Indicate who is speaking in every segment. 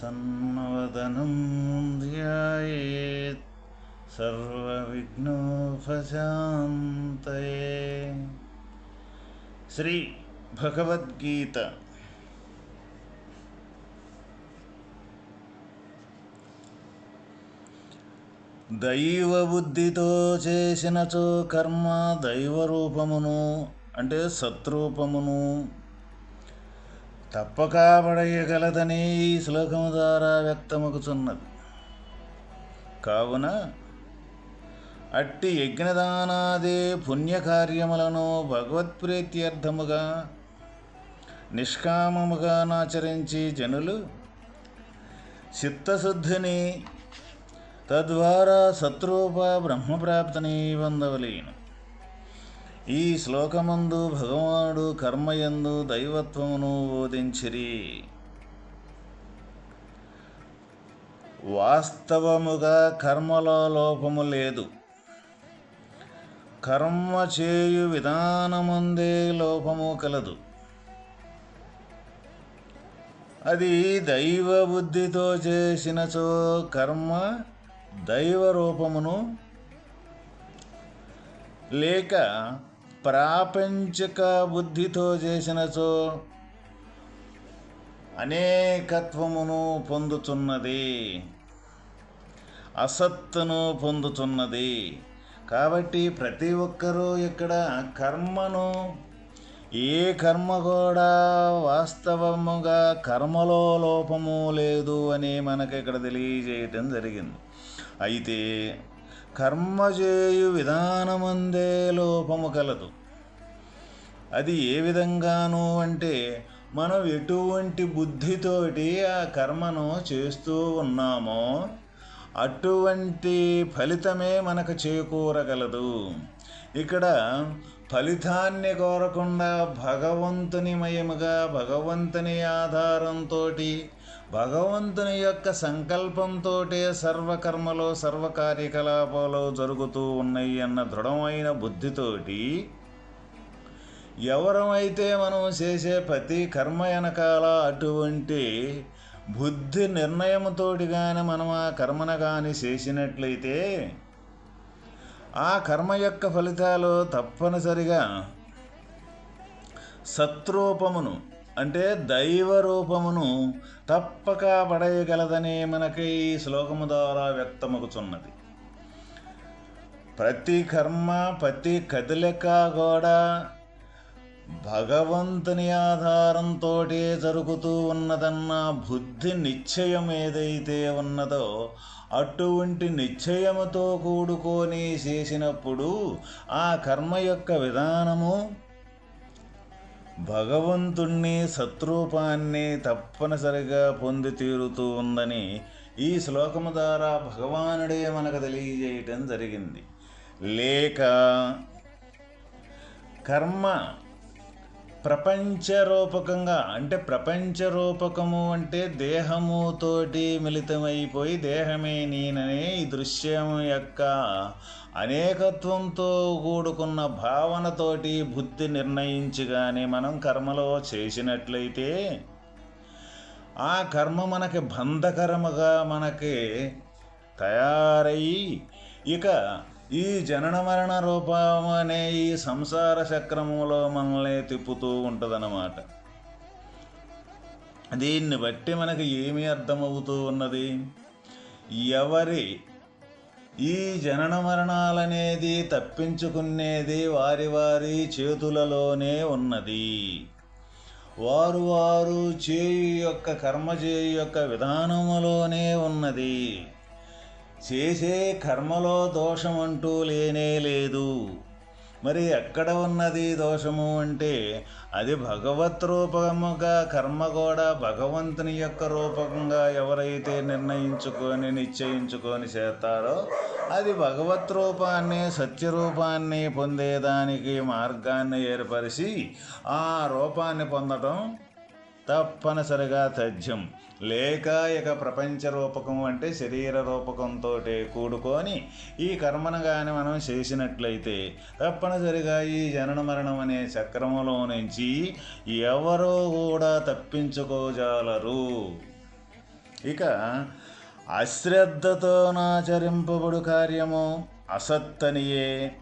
Speaker 1: ప్రసన్నవదనం ధ్యాయేత్ సర్వవిఘ్నోపశాంతయే శ్రీ భగవద్గీత దైవ బుద్ధితో చేసినచో కర్మ దైవరూపమును అంటే సత్రూపమును తప్పక పడయగలదని ఈ శ్లోకము ద్వారా వ్యక్తమగుచున్నది. కావున అట్టి యజ్ఞదానాదే పుణ్యకార్యములను భగవత్ప్రీత్యర్థముగా నిష్కామముగా నాచరించి జనులు చిత్తశుద్ధిని తద్వారా సత్రూప బ్రహ్మప్రాప్తిని పొందవలేను. ఈ శ్లోకమందు భగవానుడు కర్మయందు దైవత్వమును బోధించిరి. వాస్తవముగా కర్మలో లోపము లేదు. కర్మ చేయు విధానమందే లోపము కలదు. అది దైవ బుద్ధితో చేసినచో కర్మ దైవ రూపమును లేక ప్రాపంచక బుద్ధితో చేసినచో అనేకత్వమును పొందుతున్నది అసత్తును పొందుతున్నది కాబట్టి ప్రతి ఒక్కరూ ఇక్కడ కర్మను ఏ కర్మ కూడా వాస్తవముగా కర్మలో లోపము లేదు అని మనకి ఇక్కడ తెలియజేయటం జరిగింది. అయితే కర్మ చేయు విధానమందే లోపము కలదు. అది ఏ విధంగాను అంటే మనం ఎటువంటి బుద్ధితోటి ఆ కర్మను చేస్తూ ఉన్నామో అటువంటి ఫలితమే మనకు చేకూరగలదు. ఇక్కడ ఫలితాన్ని కోరకుండా భగవంతుని మయముగా భగవంతుని ఆధారంతో భగవంతుని యొక్క సంకల్పంతో సర్వకర్మలో సర్వ కార్యకలాపాలు జరుగుతూ ఉన్నాయి అన్న దృఢమైన బుద్ధితోటి ఎవరమైతే మనం చేసే ప్రతి కర్మ వెనకాల అటువంటి బుద్ధి నిర్ణయంతోటి కానీ మనం ఆ కర్మను కానీ చేసినట్లయితే ఆ కర్మ యొక్క ఫలితాలు తప్పనిసరిగా సత్రూపమును అంటే దైవ రూపమును తప్పక పడేయగలదని మనకి ఈ శ్లోకము ద్వారా వ్యక్తమగుచున్నది. ప్రతి కర్మ ప్రతి కదలిక కూడా భగవంతుని ఆధారంతో జరుగుతూ ఉన్నదన్న బుద్ధి నిశ్చయం ఏదైతే ఉన్నదో అటువంటి నిశ్చయముతో కూడుకొని చేసినప్పుడు ఆ కర్మ యొక్క విధానము భగవంతుణ్ణి సత్రూపాన్ని తప్పనిసరిగా పొంది తీరుతూ ఉందని ఈ శ్లోకము ద్వారా భగవానుడే మనకు తెలియజేయటం జరిగింది. లేక కర్మ ప్రపంచ రూపకంగా అంటే ప్రపంచ రూపకము అంటే దేహముతోటి మిళితమైపోయి దేహమే నేననే ఈ దృశ్యం యొక్క అనేకత్వంతో కూడుకున్న భావనతోటి బుద్ధి నిర్ణయించి కానీ మనం కర్మలో చేసినట్లయితే ఆ కర్మ మనకి బంధకరముగా మనకి తయారయ్యి ఇక ఈ జనన మరణ రూపం అనే ఈ సంసార చక్రములో మనల్ని తిప్పుతూ ఉంటుందన్నమాట. దీన్ని బట్టి మనకు ఏమి అర్థమవుతూ ఉన్నది? ఎవరి ఈ జనన మరణాలనేది తప్పించుకునేది వారి వారి చేతులలోనే ఉన్నది. వారు వారు చేయు యొక్క కర్మ చేయు యొక్క విధానములోనే ఉన్నది. చేసే కర్మలో దోషం అంటూ లేనే లేదు. మరి ఎక్కడ ఉన్నది దోషము అంటే అది భగవత్ రూపముగా కర్మ కూడా భగవంతుని యొక్క రూపంగా ఎవరైతే నిర్ణయించుకొని నిశ్చయించుకొని చేస్తారో అది భగవత్ రూపాన్ని సత్యరూపాన్ని పొందేదానికి మార్గాన్ని ఏర్పరిచి ఆ రూపాన్ని పొందటం తప్పనిసరిగా తథ్యం. లేక ఇక ప్రపంచ రూపకం అంటే శరీర రూపకంతో కూడుకొని ఈ కర్మను కానీ మనం చేసినట్లయితే తప్పనిసరిగా ఈ జనన మరణం అనే చక్రములో నుంచి ఎవరూ కూడా తప్పించుకోజాలరు. ఇక అశ్రద్ధతో నాచరింపబడు కార్యము అసత్తనియే.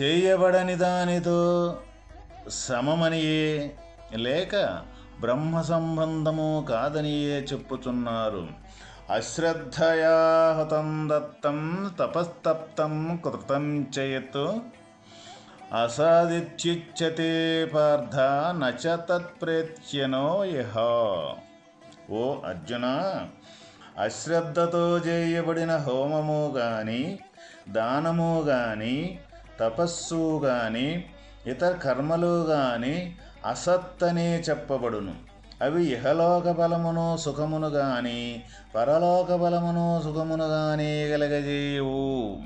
Speaker 1: చేయబడని దానితో సమమనియే. లేక బ్రహ్మ సంబంధము కాదనియే చెప్పుచున్నారు. అశ్రద్ధయా హతం దత్తం తపస్తప్తం కృతం చేయత్ అసాదిత్యుచ్యతే పార్థ నచ తత్ప్రేత్యనో ఇహ ఓ అర్జున అశ్రద్ధతో చేయబడిన హోమము గాని దానము గాని తపస్సు గాని ఇతర కర్మలు గాని అసత్తనే చెప్పబడును. అవి ఇహలోక బలమును సుఖమును గాని పరలోక బలమును సుఖమును గాని కలగజేయవు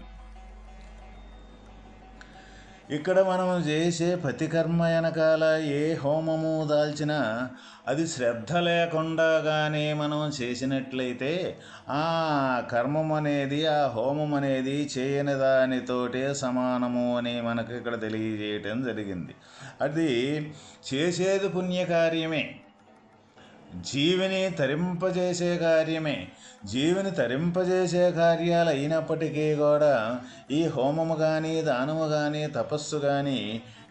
Speaker 1: ఇక్కడ మనం చేసే ప్రతి కర్మ వెనకాల ఏ హోమము దాల్చినా అది శ్రద్ధ లేకుండా కానీ మనం చేసినట్లయితే ఆ కర్మం అనేది ఆ హోమం అనేది చేయని దానితోటే సమానము అని మనకు ఇక్కడ తెలియజేయటం జరిగింది. అది చేసేది పుణ్యకార్యమే. జీవిని తరింపజేసే కార్యమే. జీవిని తరింపజేసే కార్యాలు అయినప్పటికీ కూడా ఈ హోమము కానీ దానము కానీ తపస్సు కానీ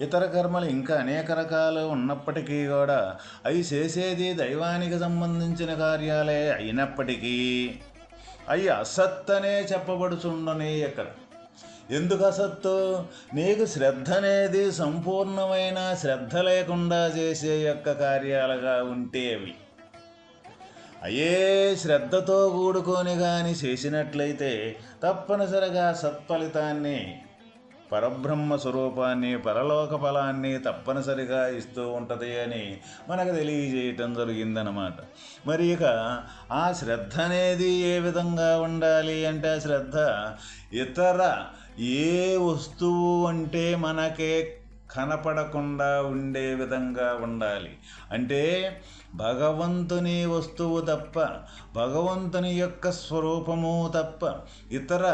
Speaker 1: ఇతర కర్మలు ఇంకా అనేక రకాలు ఉన్నప్పటికీ కూడా అవి చేసేది దైవానికి సంబంధించిన కార్యాలే అయినప్పటికీ అవి అసత్తనే చెప్పబడుచుండని ఇక్కడ ఎందుకు అసత్తు? నీకు శ్రద్ధ అనేది సంపూర్ణమైన శ్రద్ధ లేకుండా చేసే యొక్క కార్యాలుగా ఉంటే అవి అయే శ్రద్ధతో కూడుకొని కానీ చేసినట్లయితే తప్పనిసరిగా సత్ఫలితాన్ని పరబ్రహ్మ స్వరూపాన్ని పరలోక ఫలాన్ని తప్పనిసరిగా ఇస్తూ ఉంటుంది అని మనకు తెలియజేయటం జరిగిందనమాట మరి ఇక ఆ శ్రద్ధ అనేది ఏ విధంగా ఉండాలి అంటే ఆ శ్రద్ధ ఇతర ఏ వస్తువు అంటే మనకే కనపడకుండా ఉండే విధంగా ఉండాలి. అంటే భగవంతుని వస్తువు తప్ప భగవంతుని యొక్క స్వరూపము తప్ప ఇతర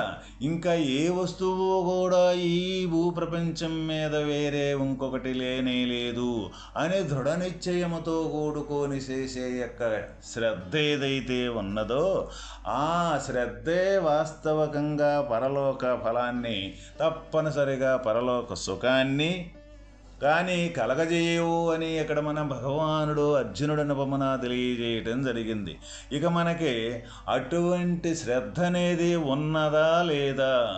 Speaker 1: ఇంకా ఏ వస్తువు కూడా ఈ భూప్రపంచం మీద వేరే ఇంకొకటి లేనే లేదు అనే దృఢ నిశ్చయముతో కూడుకొని చేసే యొక్క శ్రద్ధ ఏదైతే ఉన్నదో ఆ శ్రద్ధే వాస్తవకంగా పరలోక ఫలాన్ని తప్పనిసరిగా పరలోక సుఖాన్ని కానీ కలగజేయవు అని ఇక్కడ మన భగవానుడు అర్జునుడు అనుపమన తెలియజేయటం జరిగింది. ఇక మనకి అటువంటి శ్రద్ధ అనేది ఉన్నదా లేదా?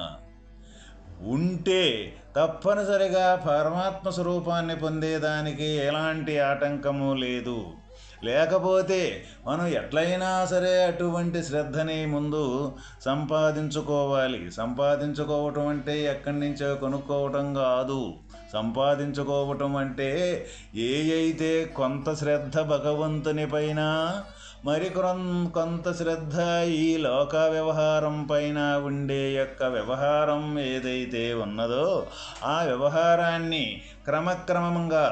Speaker 1: ఉంటే తప్పనిసరిగా పరమాత్మ స్వరూపాన్ని పొందేదానికి ఎలాంటి ఆటంకము లేదు. లేకపోతే మనం ఎట్లయినా సరే అటువంటి శ్రద్ధని ముందు సంపాదించుకోవాలి. సంపాదించుకోవటం అంటే ఎక్కడి నుంచో కొనుక్కోవటం కాదు. సంపాదించుకోవటం అంటే ఏ అయితే కొంత శ్రద్ధ భగవంతుని పైన మరి కొంత శ్రద్ధ ఈ లోక వ్యవహారం పైన ఉండే యొక్క వ్యవహారం ఏదైతే ఉన్నదో ఆ వ్యవహారాన్ని క్రమక్రమంగా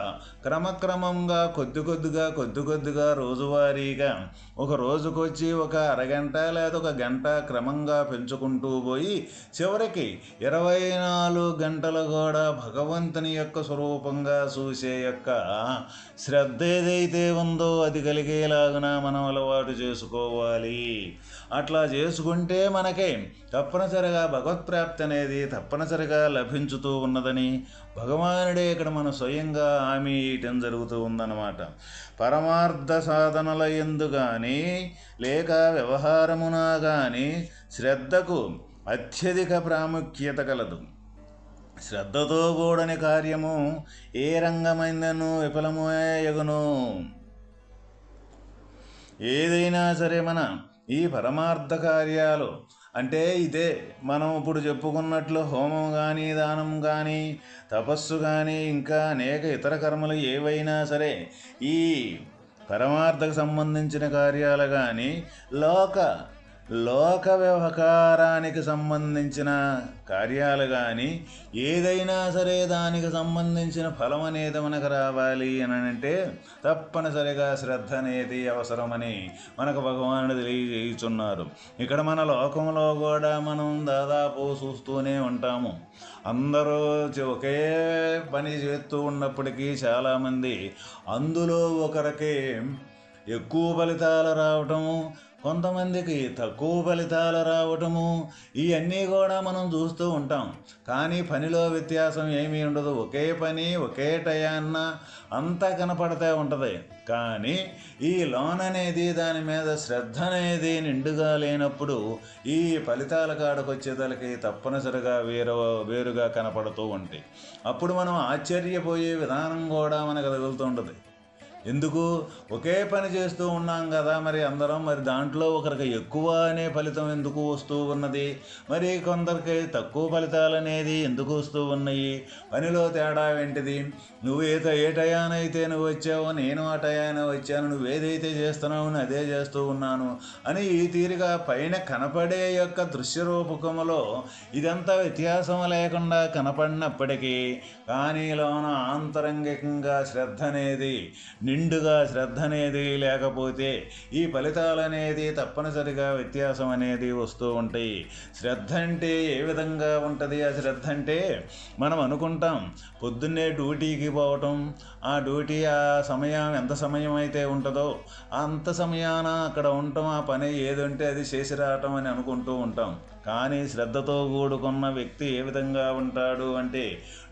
Speaker 1: క్రమక్రమంగా కొద్ది కొద్దిగా కొద్ది కొద్దిగా రోజువారీగా ఒక రోజుకొచ్చి ఒక అరగంట లేదా ఒక గంట క్రమంగా పెంచుకుంటూ పోయి చివరికి ఇరవై నాలుగు గంటలు కూడా భగవంతుని యొక్క స్వరూపంగా చూసే యొక్క శ్రద్ధ ఏదైతే ఉందో అది కలిగేలాగున మనం అలవాటు చేసుకోవాలి. అట్లా చేసుకుంటే మనకే తప్పనిసరిగా భగవత్ప్రాప్తి అనేది తప్పనిసరిగా లభించుతూ ఉన్నదని భగవానుడే ఇక్కడ మన స్వయంగా హామీ ఇయటం జరుగుతూ ఉందన్నమాట. పరమార్థ సాధనల ఎందు కానీ లేక వ్యవహారమునా కానీ శ్రద్ధకు అత్యధిక ప్రాముఖ్యత కలదు. శ్రద్ధతో కూడని కార్యము ఏ రంగమైందను విఫలమయ్యగును. ఏదైనా సరే మన ఈ పరమార్థ కార్యాలు అంటే ఇదే మనం ఇప్పుడు చెప్పుకున్నట్లు హోమం కానీ దానం కానీ తపస్సు కానీ ఇంకా అనేక ఇతర కర్మలు ఏవైనా సరే ఈ పరమార్థకు సంబంధించిన కార్యాలు కానీ లోక లోక వ్యవహారానికి సంబంధించిన కార్యాలు కానీ ఏదైనా సరే దానికి సంబంధించిన ఫలం అనేది మనకు రావాలి అని అంటే తప్పనిసరిగా శ్రద్ధ అనేది అవసరమని మనకు భగవానుడు తెలియజేయుచున్నారు. ఇక్కడ మన లోకంలో కూడా మనం దాదాపు చూస్తూనే ఉంటాము. అందరూ ఒకే పని చేస్తూ ఉన్నప్పటికీ చాలామంది అందులో ఒకరికి ఎక్కువ ఫలితాలు రావటము కొంతమందికి తక్కువ ఫలితాలు రావటము ఇవన్నీ కూడా మనం చూస్తూ ఉంటాం. కానీ పనిలో వ్యత్యాసం ఏమీ ఉండదు. ఒకే పని ఒకే టయాన్న అంతా కనపడతా ఉంటుంది. కానీ ఈ లోన్ అనేది దాని మీద శ్రద్ధ అనేది నిండుగా లేనప్పుడు ఈ ఫలితాల కాడకు వచ్చేదలకి తప్పనిసరిగా వేరు వేరుగా కనపడుతూ ఉంటాయి. అప్పుడు మనం ఆశ్చర్యపోయే విధానం కూడా మనకు తగులుతుంటుంది ఎందుకు? ఒకే పని చేస్తూ ఉన్నాం కదా మరి అందరం. మరి దాంట్లో ఒకరికి ఎక్కువ అనే ఫలితం ఎందుకు వస్తూ ఉన్నది? మరి కొందరికి తక్కువ ఫలితాలు అనేది ఎందుకు వస్తూ ఉన్నాయి? పనిలో తేడా ఏంటిది? నువ్వు ఏ ఏ టయానైతే నువ్వు వచ్చావో నేను ఆ టయాన వచ్చాను. నువ్వు ఏదైతే చేస్తున్నావు అదే చేస్తూ ఉన్నాను అని ఈ తీరుగా పైన కనపడే యొక్క దృశ్య రూపకములో ఇదంతా వ్యత్యాసం లేకుండా కనపడినప్పటికీ కానీ లోన ఆంతరంగికంగా శ్రద్ధ అనేది నిండుగా శ్రద్ధ అనేది లేకపోతే ఈ ఫలితాలు అనేది తప్పనిసరిగా వ్యత్యాసం అనేది వస్తూ ఉంటాయి. శ్రద్ధ అంటే ఏ విధంగా ఉంటుంది? ఆ శ్రద్ధ అంటే మనం అనుకుంటాం పొద్దున్నే డ్యూటీకి పోవటం ఆ డ్యూటీ ఆ సమయం ఎంత సమయం అయితే ఉంటుందో అంత సమయాన అక్కడ ఉండటం ఆ పని ఏదంటే అది చేసి రావటం అని అనుకుంటూ ఉంటాం. కానీ శ్రద్ధతో కూడుకున్న వ్యక్తి ఏ విధంగా ఉంటాడు అంటే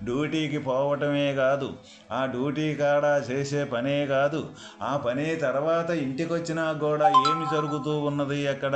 Speaker 1: డ్యూటీకి పోవటమే కాదు ఆ డ్యూటీ కాడ చేసే పనే కాదు ఆ పని తర్వాత ఇంటికి వచ్చినా కూడా ఏమి జరుగుతూ ఉన్నది అక్కడ?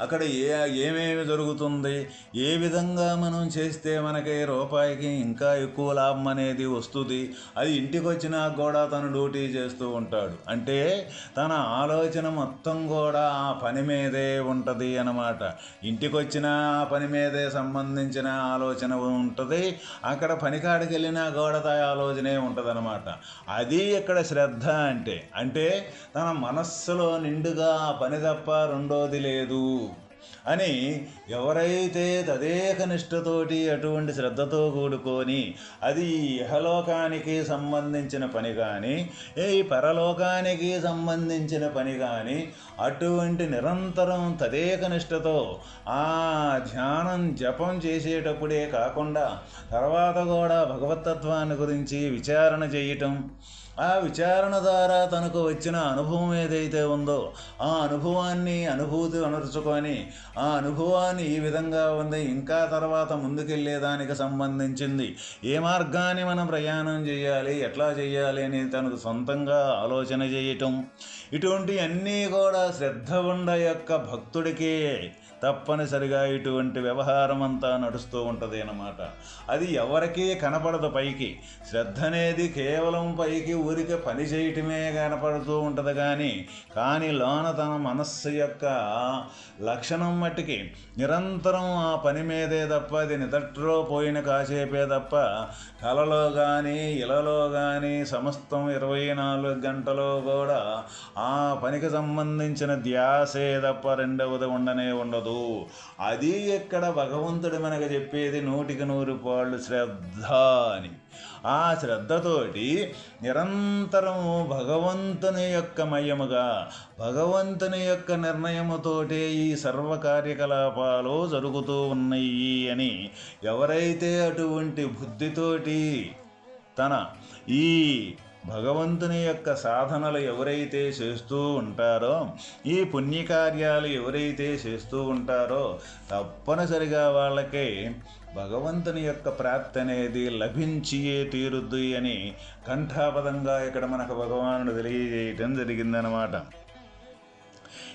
Speaker 1: అక్కడ ఏ ఏమేమి జరుగుతుంది? ఏ విధంగా మనం చేస్తే మనకి రూపాయికి ఇంకా ఎక్కువ లాభం అనేది వస్తుంది? అది ఇంటికి వచ్చినా కూడా తను డ్యూటీ చేస్తూ ఉంటాడు. అంటే తన ఆలోచన మొత్తం కూడా ఆ పని మీదే ఉంటుంది అన్నమాట. ఇంటికి వచ్చిన ఆ పని మీదే సంబంధించిన ఆలోచన ఉంటుంది. అక్కడ పనికాడికి వెళ్ళినా కూడా ఆలోచనే ఉంటుంది అనమాట అది ఇక్కడ శ్రద్ధ అంటే అంటే తన మనస్సులో నిండుగా ఆ పని తప్ప రెండోది లేదు. అని ఎవరైతే తదేక నిష్ఠతోటి అటువంటి శ్రద్ధతో కూడుకొని అది ఇహలోకానికి సంబంధించిన పని కానీ ఏ పరలోకానికి సంబంధించిన పని కానీ అటువంటి నిరంతరం తదేక నిష్ఠతో ఆ ధ్యానం జపం చేసేటప్పుడే కాకుండా తర్వాత కూడా భగవతత్వాన్ని గురించి విచారణ చేయటం ఆ విచారణ ద్వారా తనకు వచ్చిన అనుభవం ఏదైతే ఉందో ఆ అనుభవాన్ని అనుభూతి అనర్చుకొని ఆ అనుభవాన్ని ఈ విధంగా ఉంది ఇంకా తర్వాత ముందుకెళ్ళేదానికి సంబంధించింది. ఏ మార్గాన్ని మనం ప్రయాణం చేయాలి ఎట్లా చేయాలి అని తనకు సొంతంగా ఆలోచన చేయటం. ఇటువంటి అన్నీ కూడా శ్రద్ధ ఉండ యొక్క భక్తుడికే తప్పనిసరిగా ఇటువంటి వ్యవహారం అంతా నడుస్తూ ఉంటుంది అన్నమాట. అది ఎవరికీ కనపడదు పైకి. శ్రద్ధ అనేది కేవలం పైకి ఊరికే పని చేయటమే కనపడుతూ ఉంటుంది కానీ కానీ లోన తన మనస్సు యొక్క లక్షణం మట్టికి నిరంతరం ఆ పని మీదే తప్ప అది నిదట్లో పోయిన కాసేపే తప్ప కలలో కానీ ఇలలో కానీ సమస్తం ఇరవై నాలుగు గంటలు కూడా ఆ పనికి సంబంధించిన ధ్యాసే తప్ప రెండవది ఉండనే ఉండదు. అది ఎక్కడ భగవంతుడు మనకు చెప్పేది నూటికి నూరు పాళ్ళు శ్రద్ధ అని. ఆ శ్రద్ధతోటి నిరంతరము భగవంతుని యొక్క మయముగా భగవంతుని యొక్క నిర్ణయముతోటే ఈ సర్వ కార్యకలాపాలు జరుగుతూ ఉన్నాయి అని ఎవరైతే అటువంటి బుద్ధితోటి తన ఈ భగవంతుని యొక్క సాధనలు ఎవరైతే చేస్తూ ఉంటారో ఈ పుణ్యకార్యాలు ఎవరైతే చేస్తూ ఉంటారో తప్పనిసరిగా వాళ్ళకి భగవంతుని యొక్క ప్రాప్తి అనేది లభించియే తీరుద్ది అని కంఠాపదంగా ఇక్కడ మనకు భగవానుడు తెలియజేయటం జరిగిందనమాట.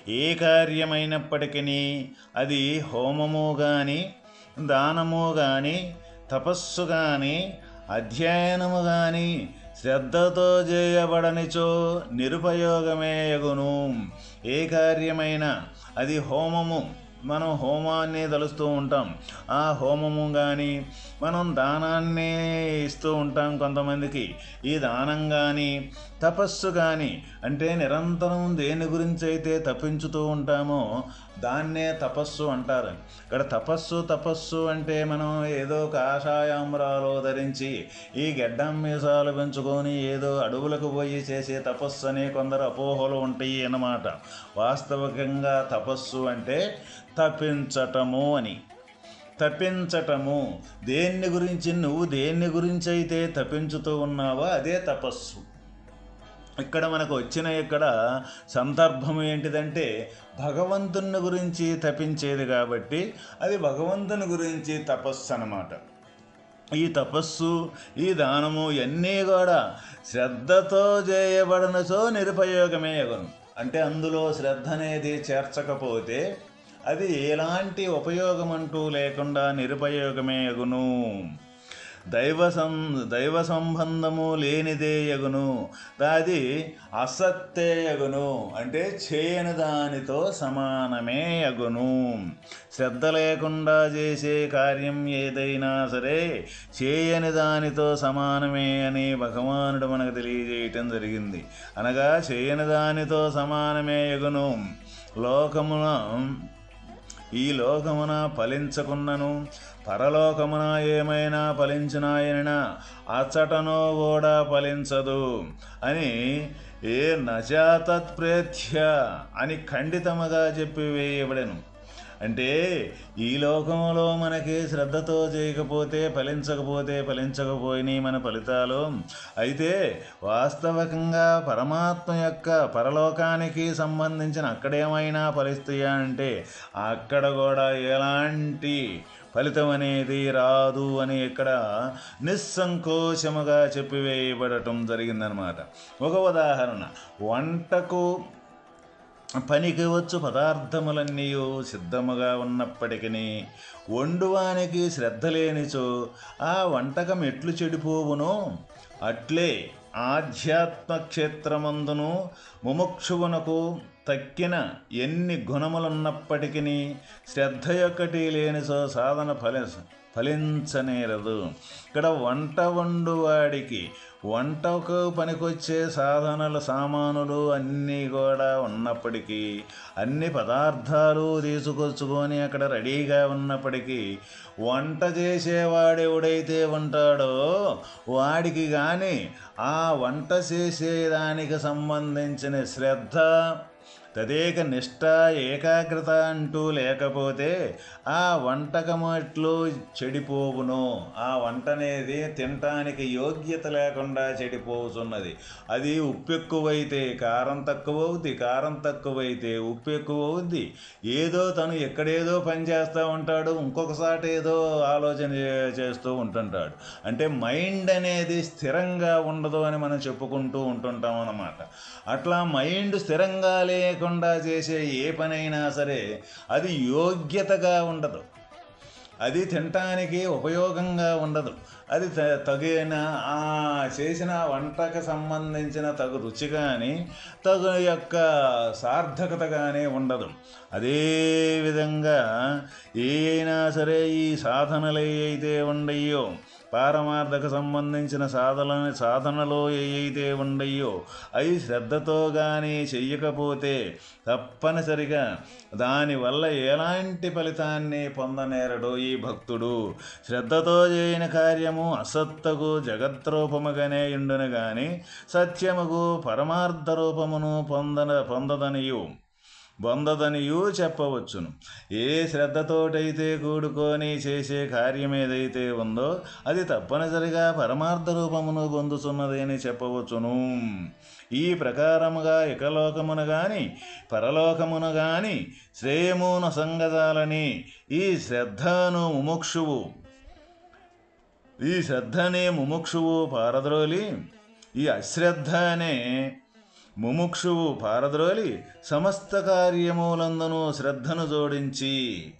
Speaker 1: ఏ కార్యమైనప్పటికీ అది హోమము కానీ దానము కానీ తపస్సు కానీ అధ్యయనము కానీ శ్రద్ధతో చేయబడనిచో నిరుపయోగమేయగును ఏ కార్యమైనా అది హోమము. మనం హోమాన్ని తలుస్తూ ఉంటాం. ఆ హోమము కానీ మనం దానాన్ని ఇస్తూ ఉంటాం కొంతమందికి. ఈ దానం కానీ తపస్సు కానీ అంటే నిరంతరం దేని గురించి అయితే తప్పించుతూ ఉంటామో దాన్నే తపస్సు అంటారు. ఇక్కడ తపస్సు తపస్సు అంటే మనం ఏదో కాషాయాంబరాలు ధరించి ఈ గెడ్డం మీసాలు పెంచుకొని ఏదో అడవులకు పోయి చేసే తపస్సు అనే కొందరు అపోహలు ఉంటాయి అన్నమాట. వాస్తవికంగా తపస్సు అంటే తప్పించటము అని. తప్పించటము దేన్ని గురించి నువ్వు దేన్ని గురించి అయితే తప్పించుతూ ఉన్నావో అదే తపస్సు. ఇక్కడ మనకు వచ్చిన ఇక్కడ సందర్భం ఏంటిదంటే భగవంతుని గురించి తపించేది కాబట్టి అది భగవంతుని గురించి తపస్సు అన్నమాట. ఈ తపస్సు ఈ దానము ఇవన్నీ కూడా శ్రద్ధతో చేయబడినచో నిరుపయోగమే యగును అంటే అందులో శ్రద్ధ అనేది చేర్చకపోతే అది ఎలాంటి ఉపయోగం అంటూ లేకుండా నిరుపయోగమే యగును దైవ సం దైవ సంబంధము లేనిదే యగును. అది అసత్తే యగును. అంటే చేయని దానితో సమానమే యగును. శ్రద్ధ లేకుండా చేసే కార్యం ఏదైనా సరే చేయని దానితో సమానమే అని భగవానుడు మనకు తెలియజేయటం జరిగింది. అనగా చేయని దానితో సమానమే యగును. లోకమున ఈ లోకమున ఫలించకున్నను పరలోకమున ఏమైనా ఫలించినాయన అచ్చటనో కూడా ఫలించదు అని ఏ నజాతత్ప్రేత్య అని ఖండితముగా చెప్పి వేయబడెను. అంటే ఈ లోకంలో మనకి శ్రద్ధతో చేయకపోతే ఫలించకపోతే ఫలించకపోయినాయి మన ఫలితాలు. అయితే వాస్తవికంగా పరమాత్మ యొక్క పరలోకానికి సంబంధించిన అక్కడేమైనా ఫలిస్తాయా అంటే అక్కడ కూడా ఎలాంటి ఫలితం అనేది రాదు అని ఇక్కడ నిస్సంకోచముగా చెప్పివేయబడటం జరిగిందనమాట. ఒక ఉదాహరణ వంటకు పనికి వచ్చు పదార్థములన్నీ సిద్ధముగా ఉన్నప్పటికీ వండువానికి శ్రద్ధ లేనిచో ఆ వంటకం ఎట్లు చెడిపోవునో అట్లే ఆధ్యాత్మ క్షేత్రమందును ముముక్షువునకు తక్కిన ఎన్ని గుణములున్నప్పటికీ శ్రద్ధ యొక్కటి లేనిచో సాధన ఫలి ఫలించనేరదు. ఇక్కడ వంట వండువాడికి వంటకు పనికొచ్చే సాధనలు సామానులు అన్నీ కూడా ఉన్నప్పటికీ అన్ని పదార్థాలు తీసుకొచ్చుకొని అక్కడ రెడీగా ఉన్నప్పటికీ వంట చేసేవాడెవడైతే ఉంటాడో వాడికి కానీ ఆ వంట చేసేదానికి సంబంధించిన శ్రద్ధ తదేక నిష్ట ఏకాగ్రత అంటూ లేకపోతే ఆ వంటకము ఎట్లు చెడిపోవును ఆ వంట అనేది తినటానికి యోగ్యత లేకుండా చెడిపోతున్నది. అది ఉప్పు ఎక్కువైతే కారం తక్కువ అవుద్ది కారం తక్కువైతే ఉప్పు ఎక్కువ అవుద్ది ఏదో తను ఎక్కడేదో పని చేస్తూ ఉంటాడు ఇంకొకసారి ఏదో ఆలోచన చేస్తూ ఉంటుంటాడు. అంటే మైండ్ అనేది స్థిరంగా ఉండదు అని మనం చెప్పుకుంటూ ఉంటుంటాం అన్నమాట అట్లా మైండ్ స్థిరంగా లేకుండా చేసే ఏ పనైనా సరే అది యోగ్యతగా ఉండదు. అది తినటానికి ఉపయోగంగా ఉండదు. అది తగిన ఆ చేసిన వంటకు సంబంధించిన తగు రుచి కానీ తగు యొక్క సార్థకత కానీ ఉండదు. అదేవిధంగా ఏ అయినా సరే ఈ సాధనలు అయితే ఉండయో పారమార్థకు సంబంధించిన సాధన సాధనలో ఏవైతే ఉండయో అవి శ్రద్ధతో కానీ చెయ్యకపోతే తప్పనిసరిగా దానివల్ల ఎలాంటి ఫలితాన్ని పొందనేరడు ఈ భక్తుడు. శ్రద్ధతో చేయని కార్యము అసత్తకు జగద్రూపముగానే ఇండును గాని సత్యముకు పరమార్థ రూపమును పొందన పొందదనియు. బొందదనియూ చెప్పవచ్చును. ఏ శ్రద్ధతోటైతే కూడుకొని చేసే కార్యం ఏదైతే ఉందో అది తప్పనిసరిగా పరమార్థ రూపమును పొందుతున్నది అని చెప్పవచ్చును. ఈ ప్రకారముగా ఇకలోకమున గాని పరలోకమున గాని శ్రేయమును సంగదాలని ఈ శ్రద్ధను ముముక్షువు. ఈ శ్రద్ధనే ముముక్షువు పారద్రోలి ఈ అశ్రద్ధ అనే ముముక్షువు పారద్రోలి సమస్త కార్యములందును శ్రద్ధను జోడించి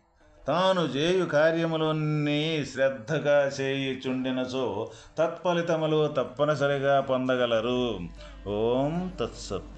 Speaker 1: తాను చేయు కార్యములన్నీ శ్రద్ధగా చేయుచుండినచో తత్ఫలితములు తప్పనిసరిగా పొందగలరు. ఓం తత్సత్.